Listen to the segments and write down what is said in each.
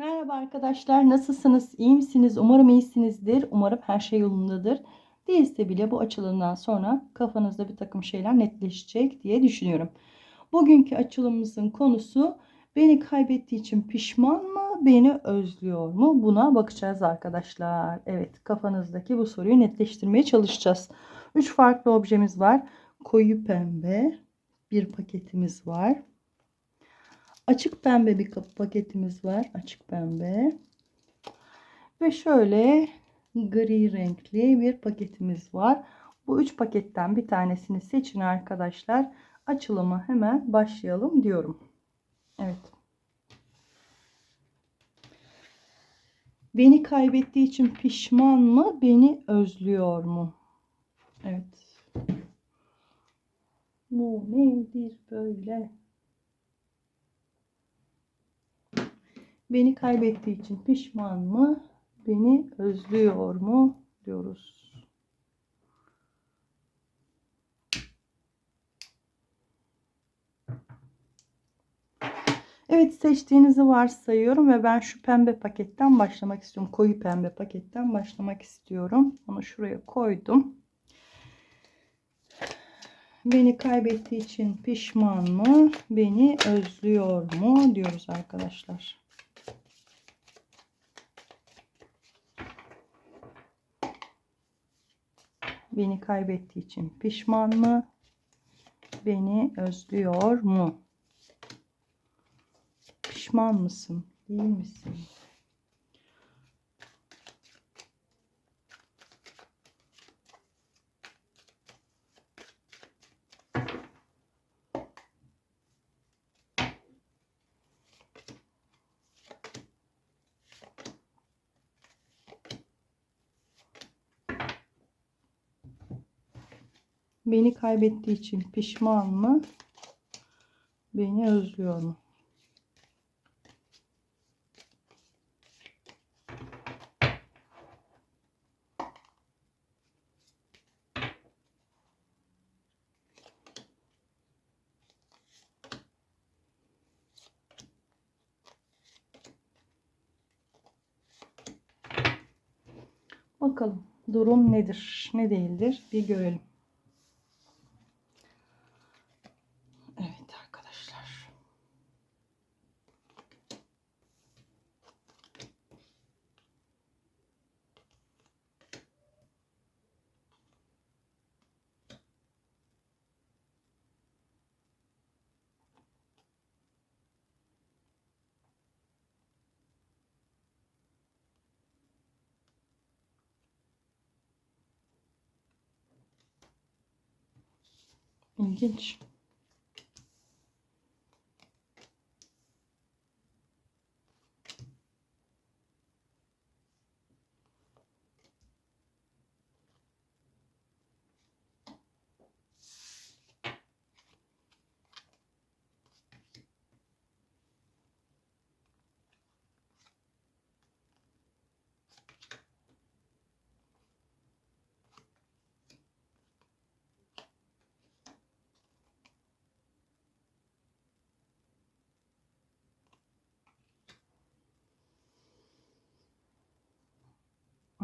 Merhaba arkadaşlar, nasılsınız? İyi misiniz? Umarım iyisinizdir. Umarım her şey yolundadır. Değilse bile bu açılımdan sonra kafanızda bir takım şeyler netleşecek diye düşünüyorum. Bugünkü açılımımızın konusu beni kaybettiği için pişman mı, beni özlüyor mu? Buna bakacağız arkadaşlar. Evet, kafanızdaki bu soruyu netleştirmeye çalışacağız. Üç farklı objemiz var. Koyu pembe bir paketimiz var. Açık pembe bir kapı paketimiz var. Açık pembe. Ve şöyle gri renkli bir paketimiz var. Bu üç paketten bir tanesini seçin arkadaşlar. Açılıma hemen başlayalım diyorum. Evet. Beni kaybettiği için pişman mı? Beni özlüyor mu? Evet. Bu nedir böyle? Beni kaybettiği için pişman mı? Beni özlüyor mu? diyoruz. Evet seçtiğinizi varsayıyorum ve ben şu pembe paketten başlamak istiyorum. Koyu pembe paketten başlamak istiyorum. Onu şuraya koydum. Beni kaybettiği için pişman mı? Beni özlüyor mu? diyoruz arkadaşlar. Beni kaybettiği için pişman mı? Beni özlüyor mu? Pişman mısın? Değil misin? Beni kaybettiği için pişman mı? Beni özlüyor mu? Bakalım durum nedir, ne değildir bir görelim. Evet arkadaşlar. İlginç.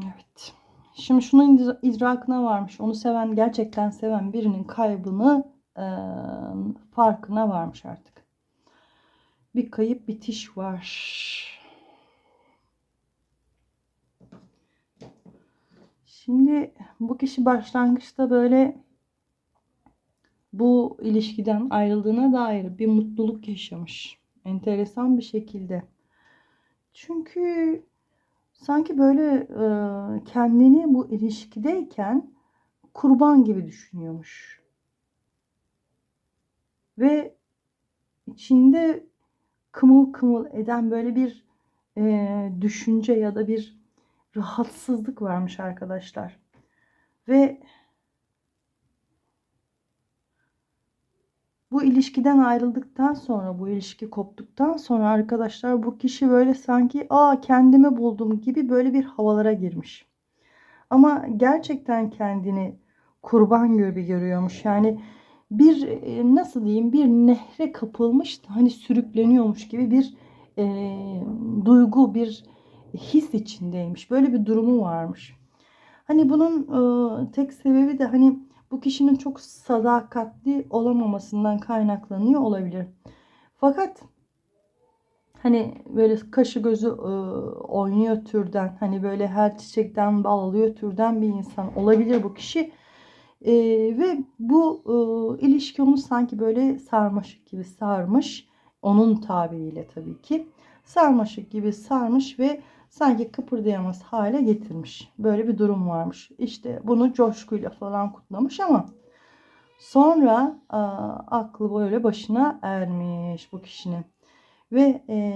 Evet. Şimdi şunun idra- idrakına varmış. Onu seven, gerçekten seven birinin kaybını eee, farkına varmış artık. Bir kayıp bitiş var. Şimdi bu kişi başlangıçta böyle bu ilişkiden ayrıldığına dair bir mutluluk yaşamış. Enteresan bir şekilde. Çünkü sanki böyle e, kendini bu ilişkideyken kurban gibi düşünüyormuş. Ve içinde kımıl kımıl eden böyle bir e, düşünce ya da bir rahatsızlık varmış arkadaşlar. Ve bu ilişkiden ayrıldıktan sonra, bu ilişki koptuktan sonra arkadaşlar bu kişi böyle sanki aa kendimi buldum gibi böyle bir havalara girmiş. Ama gerçekten kendini kurban gibi görüyormuş. Yani bir e, nasıl diyeyim bir nehre kapılmış hani sürükleniyormuş gibi bir e, duygu, bir his içindeymiş. Böyle bir durumu varmış. Hani bunun e, tek sebebi de hani bu kişinin çok sadakatli olamamasından kaynaklanıyor olabilir. Fakat hani böyle kaşı gözü e, oynuyor türden hani böyle her çiçekten bal alıyor türden bir insan olabilir bu kişi. E, ve bu e, ilişki onu sanki böyle sarmaşık gibi sarmış. Onun tabiriyle tabii ki. Sarmaşık gibi sarmış ve sanki kıpırdayamaz hale getirmiş. Böyle bir durum varmış. İşte bunu coşkuyla falan kutlamış ama sonra a, aklı böyle başına ermiş bu kişinin. Ve e,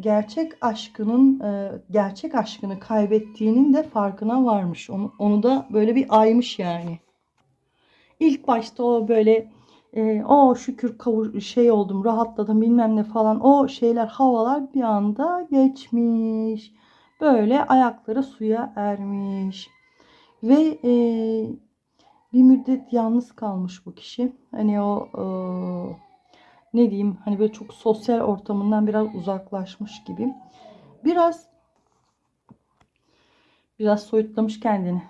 gerçek aşkının e, gerçek aşkını kaybettiğinin de farkına varmış. Onu, onu da böyle bir aymış yani. İlk başta o böyle e, o şükür kavuş şey oldum rahatladım bilmem ne falan o şeyler havalar bir anda geçmiş. Böyle ayakları suya ermiş. Ve e, bir müddet yalnız kalmış bu kişi. Hani o e, ne diyeyim hani böyle çok sosyal ortamından biraz uzaklaşmış gibi. Biraz biraz soyutlamış kendini.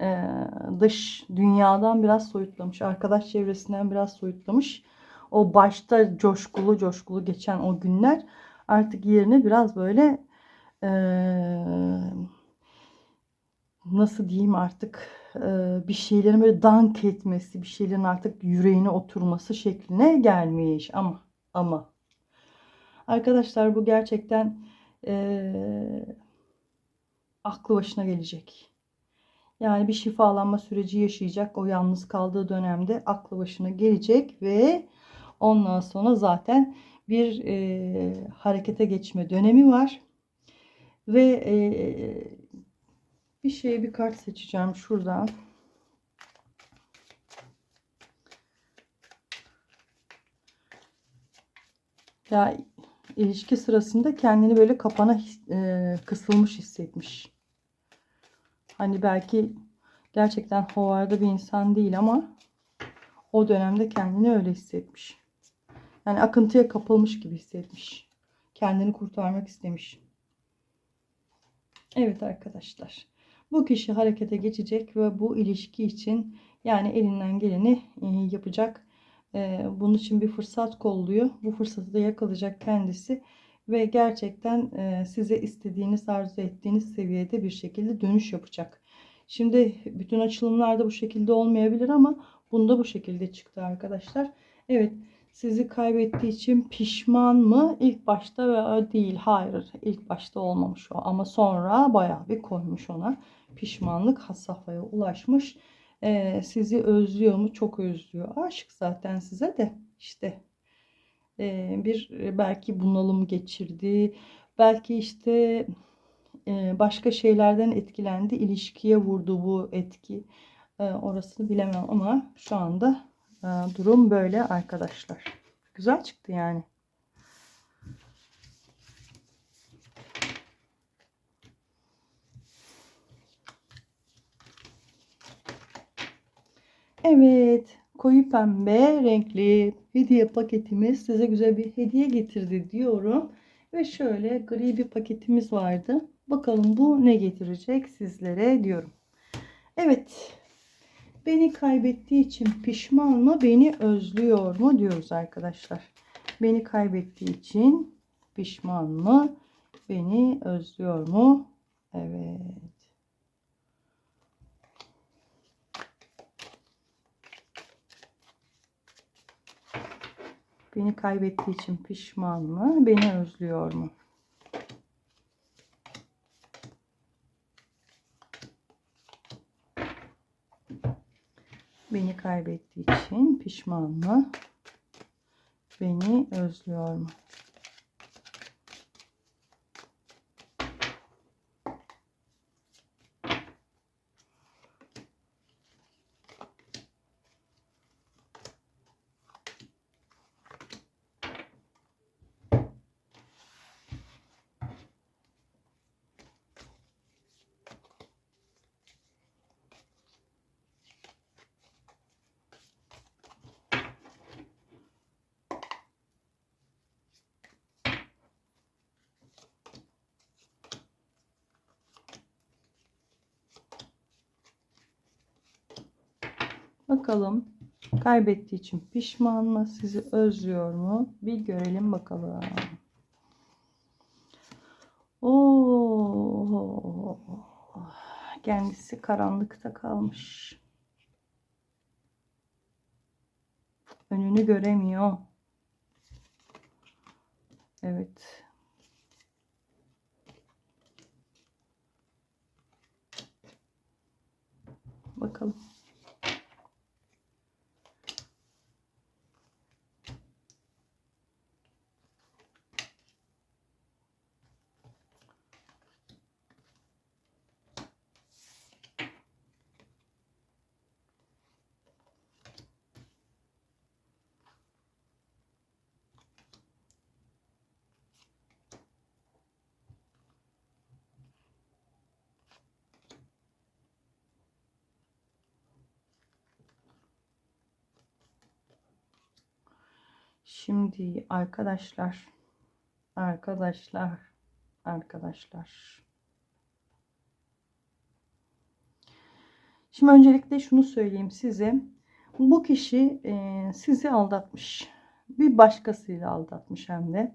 Ee, dış dünyadan biraz soyutlamış. Arkadaş çevresinden biraz soyutlamış. O başta coşkulu coşkulu geçen o günler artık yerine biraz böyle nasıl diyeyim artık bir şeylerin böyle dank etmesi, bir şeylerin artık yüreğine oturması şekline gelmiş. Ama ama arkadaşlar bu gerçekten e, aklı başına gelecek. Yani bir şifalanma süreci yaşayacak. O yalnız kaldığı dönemde aklı başına gelecek ve ondan sonra zaten bir e, harekete geçme dönemi var. Ve e, bir şeye bir kart seçeceğim şuradan. Ya ilişki sırasında kendini böyle kapana e, kısılmış hissetmiş. Hani belki gerçekten hovarda bir insan değil ama o dönemde kendini öyle hissetmiş. Yani akıntıya kapılmış gibi hissetmiş. Kendini kurtarmak istemiş. Evet arkadaşlar. Bu kişi harekete geçecek ve bu ilişki için yani elinden geleni e, yapacak. E, bunun için bir fırsat kolluyor. Bu fırsatı da yakalayacak kendisi ve gerçekten e, size istediğiniz, arzu ettiğiniz seviyede bir şekilde dönüş yapacak. Şimdi bütün açılımlarda bu şekilde olmayabilir ama bunda bu şekilde çıktı arkadaşlar. Evet sizi kaybettiği için pişman mı? İlk başta ve değil. Hayır ilk başta olmamış o ama sonra bayağı bir koymuş ona. Pişmanlık has safhaya ulaşmış. Ee, sizi özlüyor mu? Çok özlüyor. Aşık zaten size de işte e, bir belki bunalım geçirdi. Belki işte e, başka şeylerden etkilendi. ilişkiye vurdu bu etki. E, orasını bilemem ama şu anda durum böyle arkadaşlar. Güzel çıktı yani. Evet. Koyu pembe renkli hediye paketimiz size güzel bir hediye getirdi diyorum. Ve şöyle gri bir paketimiz vardı. Bakalım bu ne getirecek sizlere diyorum. Evet Beni kaybettiği için pişman mı? Beni özlüyor mu? diyoruz arkadaşlar. Beni kaybettiği için pişman mı? Beni özlüyor mu? Evet. Beni kaybettiği için pişman mı? Beni özlüyor mu? Beni kaybettiği için pişman mı? Beni özlüyor mu? Bakalım kaybettiği için pişman mı? Sizi özlüyor mu? Bir görelim bakalım. Oo, kendisi karanlıkta kalmış. Önünü göremiyor. Evet. Bakalım. Şimdi arkadaşlar, arkadaşlar, arkadaşlar. Şimdi öncelikle şunu söyleyeyim size. Bu kişi e, sizi aldatmış. Bir başkasıyla aldatmış hem de.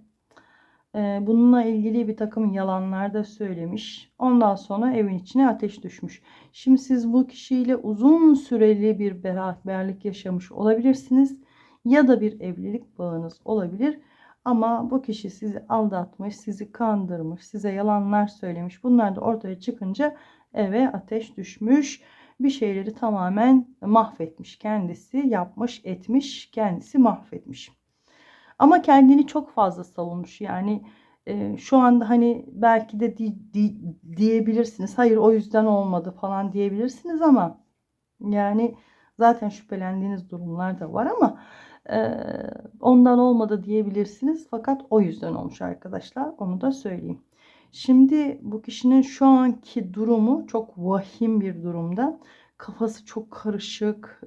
E, bununla ilgili bir takım yalanlar da söylemiş. Ondan sonra evin içine ateş düşmüş. Şimdi siz bu kişiyle uzun süreli bir beraberlik yaşamış olabilirsiniz ya da bir evlilik bağınız olabilir. Ama bu kişi sizi aldatmış, sizi kandırmış, size yalanlar söylemiş. Bunlar da ortaya çıkınca eve ateş düşmüş. Bir şeyleri tamamen mahvetmiş. Kendisi yapmış, etmiş, kendisi mahvetmiş. Ama kendini çok fazla savunmuş. Yani e, şu anda hani belki de di, di, diyebilirsiniz. Hayır o yüzden olmadı falan diyebilirsiniz ama yani zaten şüphelendiğiniz durumlar da var ama ondan olmadı diyebilirsiniz. Fakat o yüzden olmuş arkadaşlar. Onu da söyleyeyim. Şimdi bu kişinin şu anki durumu çok vahim bir durumda. Kafası çok karışık,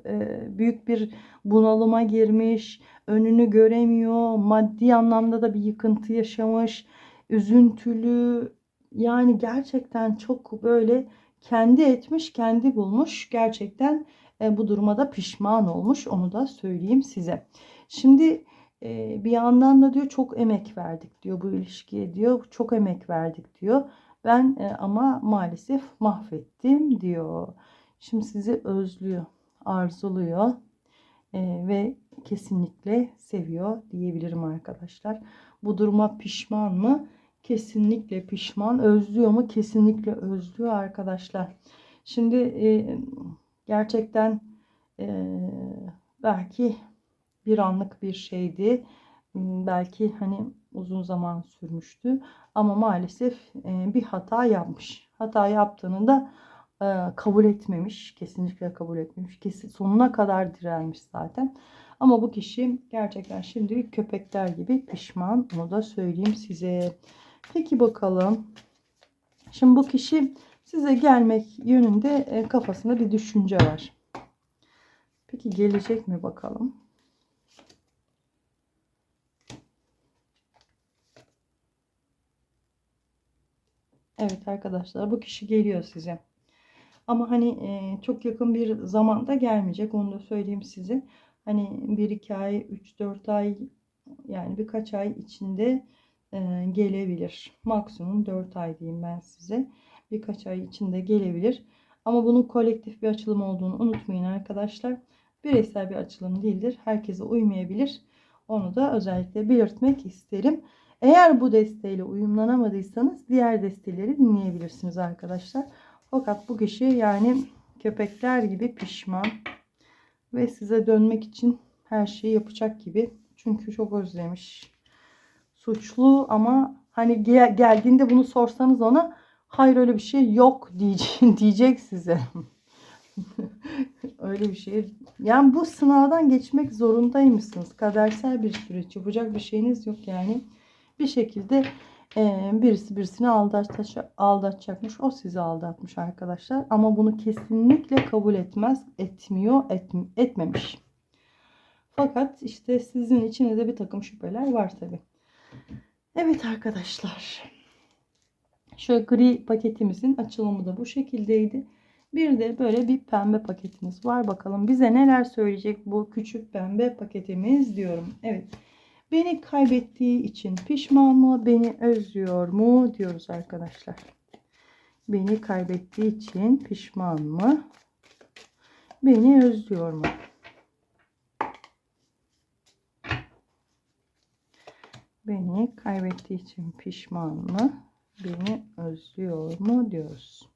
büyük bir bunalıma girmiş, önünü göremiyor, maddi anlamda da bir yıkıntı yaşamış, üzüntülü, yani gerçekten çok böyle kendi etmiş, kendi bulmuş. Gerçekten e, bu duruma da pişman olmuş. Onu da söyleyeyim size. Şimdi e, bir yandan da diyor çok emek verdik diyor bu ilişkiye diyor. Çok emek verdik diyor. Ben e, ama maalesef mahvettim diyor. Şimdi sizi özlüyor, arzuluyor ve kesinlikle seviyor diyebilirim arkadaşlar. Bu duruma pişman mı? Kesinlikle pişman. Özlüyor mu? Kesinlikle özlüyor arkadaşlar. Şimdi gerçekten e, belki bir anlık bir şeydi. Hmm, belki hani uzun zaman sürmüştü. Ama maalesef e, bir hata yapmış. Hata yaptığını da e, kabul etmemiş. Kesinlikle kabul etmemiş. Kesin, sonuna kadar direnmiş zaten. Ama bu kişi gerçekten şimdi köpekler gibi pişman. Onu da söyleyeyim size. Peki bakalım. Şimdi bu kişi size gelmek yönünde e, kafasında bir düşünce var. Peki gelecek mi bakalım? Evet arkadaşlar bu kişi geliyor size. Ama hani e, çok yakın bir zamanda gelmeyecek onu da söyleyeyim size. Hani 1-2 ay, 3-4 ay yani birkaç ay içinde e, gelebilir. Maksimum 4 ay diyeyim ben size birkaç ay içinde gelebilir. Ama bunun kolektif bir açılım olduğunu unutmayın arkadaşlar. Bireysel bir açılım değildir. Herkese uymayabilir. Onu da özellikle belirtmek isterim. Eğer bu desteğiyle uyumlanamadıysanız diğer desteleri dinleyebilirsiniz arkadaşlar. Fakat bu kişi yani köpekler gibi pişman ve size dönmek için her şeyi yapacak gibi. Çünkü çok özlemiş. Suçlu ama hani geldiğinde bunu sorsanız ona Hayır öyle bir şey yok diyecek, diyecek size. öyle bir şey. Yani bu sınavdan geçmek zorundaymışsınız. Kadersel bir süreç. Yapacak bir şeyiniz yok yani. Bir şekilde e, birisi birisini aldatacak, aldatacakmış. O sizi aldatmış arkadaşlar. Ama bunu kesinlikle kabul etmez, etmiyor, et, etmemiş. Fakat işte sizin içinizde bir takım şüpheler var tabi. Evet arkadaşlar. Şöyle gri paketimizin açılımı da bu şekildeydi. Bir de böyle bir pembe paketimiz var. Bakalım bize neler söyleyecek bu küçük pembe paketimiz diyorum. Evet. Beni kaybettiği için pişman mı? Beni özlüyor mu? Diyoruz arkadaşlar. Beni kaybettiği için pişman mı? Beni özlüyor mu? Beni kaybettiği için pişman mı? Beni özlüyor mu diyoruz.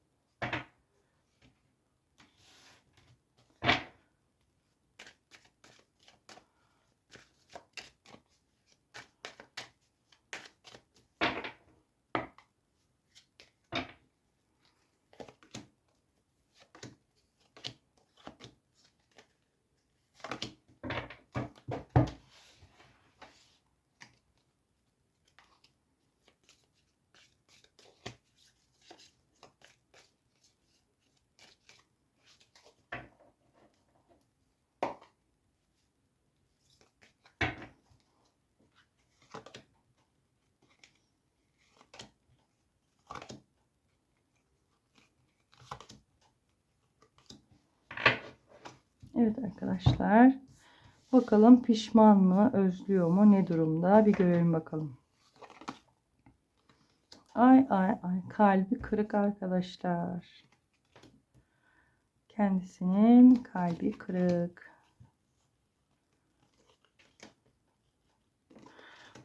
Evet arkadaşlar. Bakalım pişman mı, özlüyor mu, ne durumda? Bir görelim bakalım. Ay ay ay kalbi kırık arkadaşlar. Kendisinin kalbi kırık.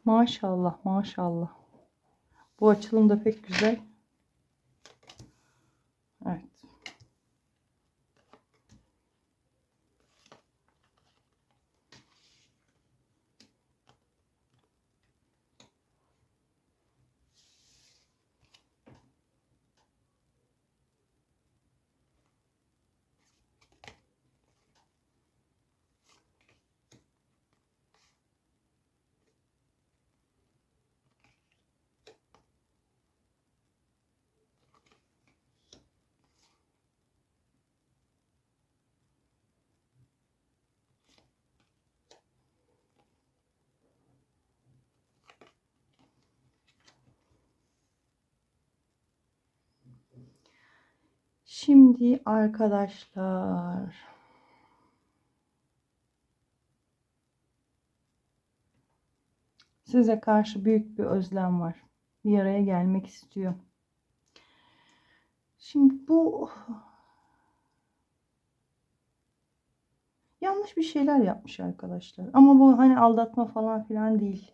Maşallah maşallah. Bu açılım da pek güzel. Evet. Şimdi arkadaşlar size karşı büyük bir özlem var. Bir araya gelmek istiyor. Şimdi bu yanlış bir şeyler yapmış arkadaşlar. Ama bu hani aldatma falan filan değil.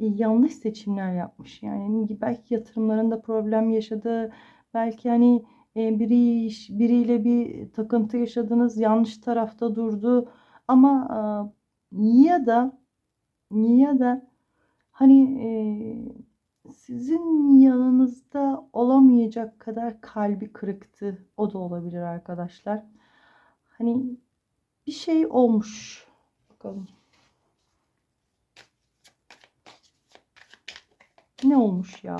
E, yanlış seçimler yapmış. Yani belki yatırımlarında problem yaşadı. Belki hani biri biriyle bir takıntı yaşadınız, yanlış tarafta durdu. Ama ya da ya da hani sizin yanınızda olamayacak kadar kalbi kırıktı. O da olabilir arkadaşlar. Hani bir şey olmuş. Bakalım. Ne olmuş ya?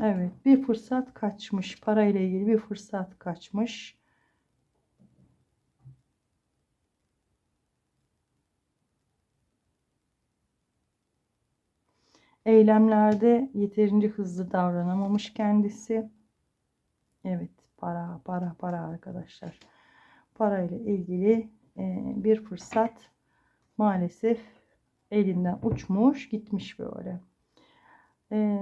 Evet, bir fırsat kaçmış. Parayla ilgili bir fırsat kaçmış. Eylemlerde yeterince hızlı davranamamış kendisi. Evet, para, para, para arkadaşlar. Parayla ilgili e, bir fırsat maalesef elinden uçmuş, gitmiş böyle e,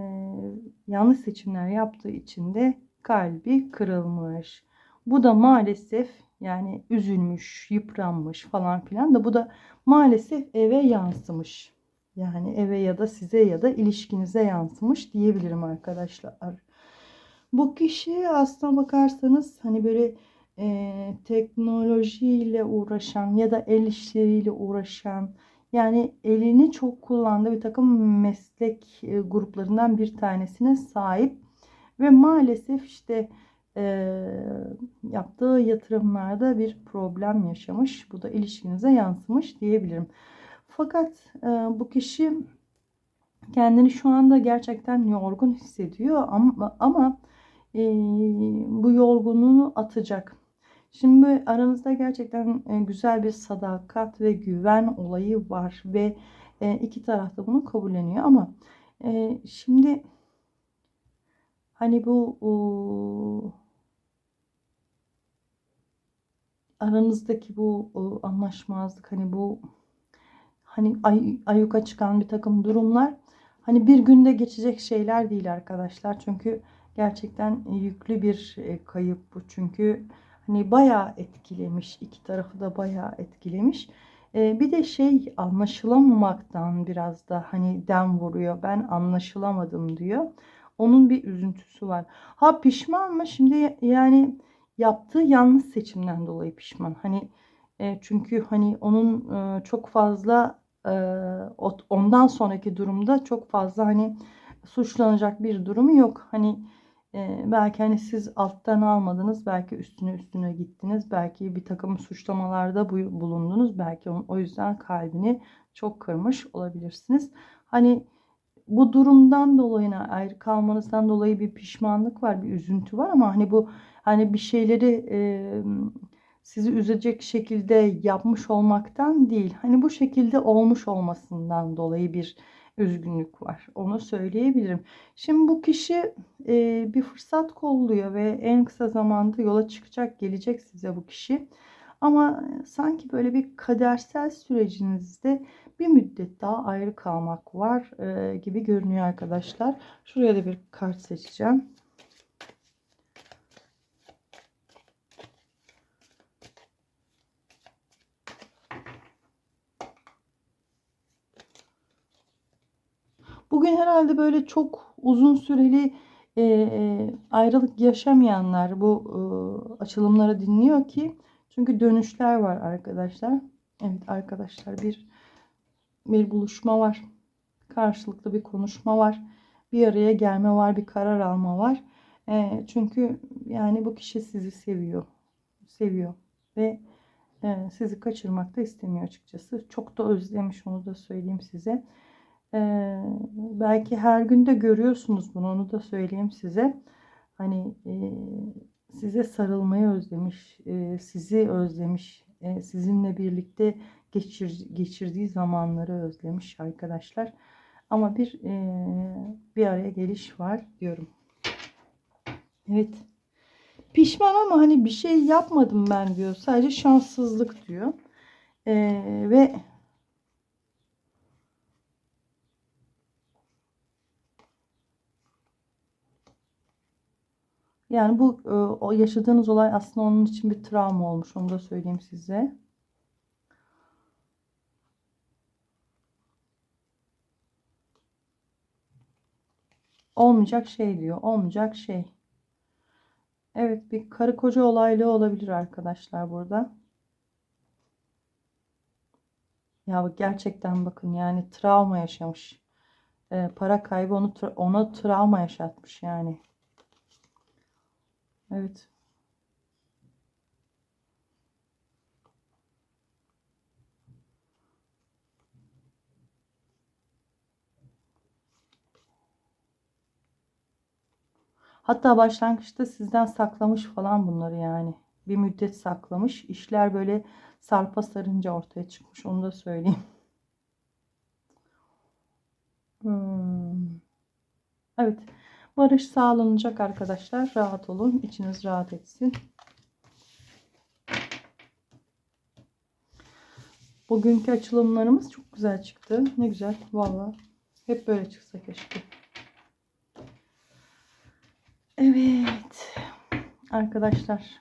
yanlış seçimler yaptığı için de kalbi kırılmış. Bu da maalesef yani üzülmüş, yıpranmış falan filan da bu da maalesef eve yansımış. Yani eve ya da size ya da ilişkinize yansımış diyebilirim arkadaşlar. Bu kişi aslına bakarsanız hani böyle e, teknolojiyle uğraşan ya da el işleriyle uğraşan yani elini çok kullandığı bir takım meslek e, gruplarından bir tanesine sahip ve maalesef işte e, yaptığı yatırımlarda bir problem yaşamış. Bu da ilişkinize yansımış diyebilirim. Fakat e, bu kişi kendini şu anda gerçekten yorgun hissediyor ama, ama e, bu yorgunluğunu atacak. Şimdi aranızda gerçekten e, güzel bir sadakat ve güven olayı var ve E, iki taraf da bunu kabulleniyor ama e, şimdi hani bu aranızdaki bu anlaşmazlık hani bu hani ay, ayyuka çıkan bir takım durumlar hani bir günde geçecek şeyler değil arkadaşlar. Çünkü gerçekten yüklü bir kayıp bu. Çünkü hani bayağı etkilemiş. iki tarafı da bayağı etkilemiş. E, bir de şey anlaşılamamaktan biraz da hani dem vuruyor. Ben anlaşılamadım diyor. Onun bir üzüntüsü var. Ha pişman mı? Şimdi yani yaptığı yanlış seçimden dolayı pişman. Hani e, çünkü hani onun e, çok fazla e, ondan sonraki durumda çok fazla hani suçlanacak bir durumu yok. Hani belki hani siz alttan almadınız, belki üstüne üstüne gittiniz, belki bir takım suçlamalarda bulundunuz, belki onun, o yüzden kalbini çok kırmış olabilirsiniz. Hani bu durumdan dolayı ayrı kalmanızdan dolayı bir pişmanlık var, bir üzüntü var ama hani bu hani bir şeyleri e, sizi üzecek şekilde yapmış olmaktan değil. Hani bu şekilde olmuş olmasından dolayı bir üzgünlük var. Onu söyleyebilirim. Şimdi bu kişi e, bir fırsat kolluyor ve en kısa zamanda yola çıkacak, gelecek size bu kişi. Ama sanki böyle bir kadersel sürecinizde bir müddet daha ayrı kalmak var e, gibi görünüyor arkadaşlar. Şuraya da bir kart seçeceğim. Bugün herhalde böyle çok uzun süreli e, e, ayrılık yaşamayanlar bu e, açılımları dinliyor ki çünkü dönüşler var arkadaşlar. Evet arkadaşlar bir bir buluşma var. Karşılıklı bir konuşma var. Bir araya gelme var, bir karar alma var. E, çünkü yani bu kişi sizi seviyor. Seviyor ve e, sizi kaçırmak da istemiyor açıkçası. Çok da özlemiş onu da söyleyeyim size. Ee, belki her gün de görüyorsunuz bunu onu da söyleyeyim size. Hani e, size sarılmayı özlemiş, e, sizi özlemiş, e, sizinle birlikte geçir, geçirdiği zamanları özlemiş arkadaşlar. Ama bir e, bir araya geliş var diyorum. Evet. Pişman ama hani bir şey yapmadım ben diyor. Sadece şanssızlık diyor. E, ve Yani bu e, o yaşadığınız olay aslında onun için bir travma olmuş. Onu da söyleyeyim size. Olmayacak şey diyor. Olmayacak şey. Evet bir karı koca olaylı olabilir arkadaşlar burada. Ya gerçekten bakın yani travma yaşamış. Ee, para kaybı onu ona travma yaşatmış yani. Evet. Hatta başlangıçta sizden saklamış falan bunları yani. Bir müddet saklamış. İşler böyle sarpa sarınca ortaya çıkmış. Onu da söyleyeyim. Hmm. Evet. Barış sağlanacak arkadaşlar. Rahat olun. İçiniz rahat etsin. Bugünkü açılımlarımız çok güzel çıktı. Ne güzel. Valla. Hep böyle çıksa keşke. Evet. Arkadaşlar.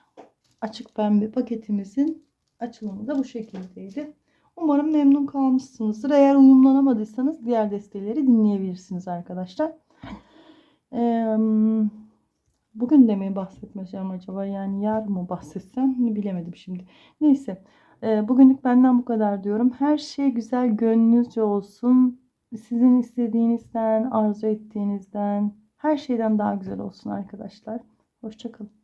Açık pembe paketimizin açılımı da bu şekildeydi. Umarım memnun kalmışsınızdır. Eğer uyumlanamadıysanız diğer desteleri dinleyebilirsiniz arkadaşlar bugün de mi bahsetmeyeceğim acaba? Yani yarın mı bahsetsem bilemedim şimdi. Neyse. bugünlük benden bu kadar diyorum. Her şey güzel gönlünüzce olsun. Sizin istediğinizden, arzu ettiğinizden, her şeyden daha güzel olsun arkadaşlar. Hoşçakalın.